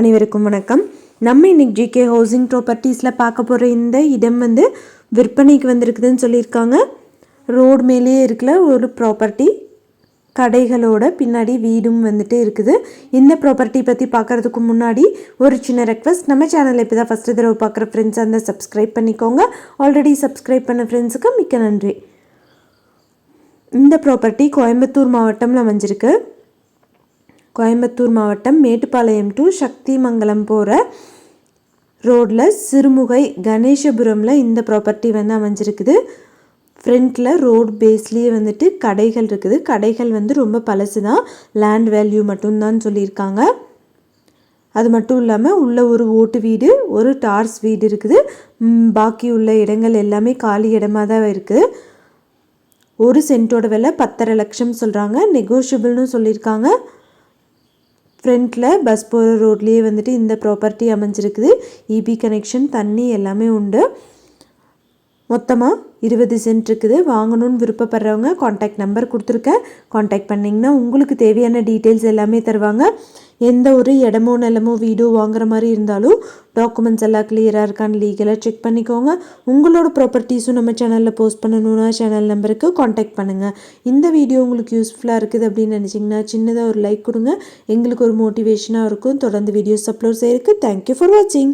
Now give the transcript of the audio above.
அனைவருக்கும் வணக்கம். நம்ம இன்னைக்கு ஜிகே ஹவுசிங் ப்ராப்பர்ட்டிஸில் பார்க்க போகிற இந்த இடம் வந்து விற்பனைக்கு வந்திருக்குதுன்னு சொல்லியிருக்காங்க. ரோடு மேலேயே இருக்கிற ஒரு ப்ராப்பர்ட்டி கடைகளோட பின்னாடி வீடும் வந்துட்டு இருக்குது. இந்த ப்ராப்பர்ட்டி பற்றி பார்க்குறதுக்கு முன்னாடி ஒரு சின்ன ரெக்வஸ்ட் நம்ம சேனலில் இப்போ தான் ஃபஸ்ட்டு தடவை பார்க்குற ஃப்ரெண்ட்ஸ் அந்த சப்ஸ்கிரைப் பண்ணிக்கோங்க. ஆல்ரெடி சப்ஸ்கிரைப் பண்ண ஃப்ரெண்ட்ஸுக்கு மிக்க நன்றி. இந்த ப்ராப்பர்ட்டி கோயம்புத்தூர் மாவட்டம்ல அமைஞ்சிருக்கு. கோயம்புத்தூர் மாவட்டம் மேட்டுப்பாளையம் டு சக்திமங்கலம் போகிற ரோட்டில் சிறுமுகை கணேசபுரமில் இந்த ப்ராப்பர்ட்டி வந்து அமைஞ்சிருக்குது. ஃப்ரண்ட்டில் ரோட் பேஸ்லேயே வந்துட்டு கடைகள் இருக்குது. கடைகள் வந்து ரொம்ப பழசு தான் லேண்ட் வேல்யூ மட்டும்தான் சொல்லியிருக்காங்க. அது மட்டும் இல்லாமல் உள்ள ஒரு ஓட்டு வீடு ஒரு டார்ஸ் வீடு இருக்குது. பாக்கி உள்ள இடங்கள் எல்லாமே காலி இடமா தான் இருக்குது ஒரு சென்ட்டோட விலை பத்தரை லட்சம் சொல்கிறாங்க நெகோஷியபிள்னு சொல்லியிருக்காங்க. ஃப்ரண்ட்டில் பஸ் போகிற ரோட்லேயே வந்துட்டு இந்த ப்ராப்பர்ட்டி அமைஞ்சிருக்குது. இபி கனெக்ஷன் தண்ணி எல்லாமே உண்டு. மொத்தமாக இருபது சென்ட் இருக்குது. வாங்கணும்னு விருப்பப்படுறவங்க காண்டாக்ட் நம்பர் கொடுத்துருக்கேன் காண்டாக்ட் பண்ணிங்கன்னா உங்களுக்கு தேவையான டீட்டெயில்ஸ் எல்லாமே தருவாங்க. எந்த ஒரு இடமோ நிலமோ வீடோ வாங்குற மாதிரி இருந்தாலும் டாக்குமெண்ட்ஸ் எல்லாம் கிளியராக இருக்கான்னு லீகலாக செக் பண்ணிக்கோங்க. உங்களோட ப்ராப்பர்ட்டிஸும் நம்ம சேனலில் போஸ்ட் பண்ணணும்னா சேனல் நம்பருக்கு காண்டாக்ட் பண்ணுங்கள் இந்த வீடியோ உங்களுக்கு யூஸ்ஃபுல்லாக இருக்குது அப்படின்னு நினச்சிங்கன்னா சின்னதாக ஒரு லைக் கொடுங்க. எங்களுக்கு ஒரு மோட்டிவேஷனாக இருக்கும். தொடர்ந்து வீடியோஸ் அப்லோட் செய்யறதுக்கு. தேங்க்யூ ஃபார் வாட்சிங்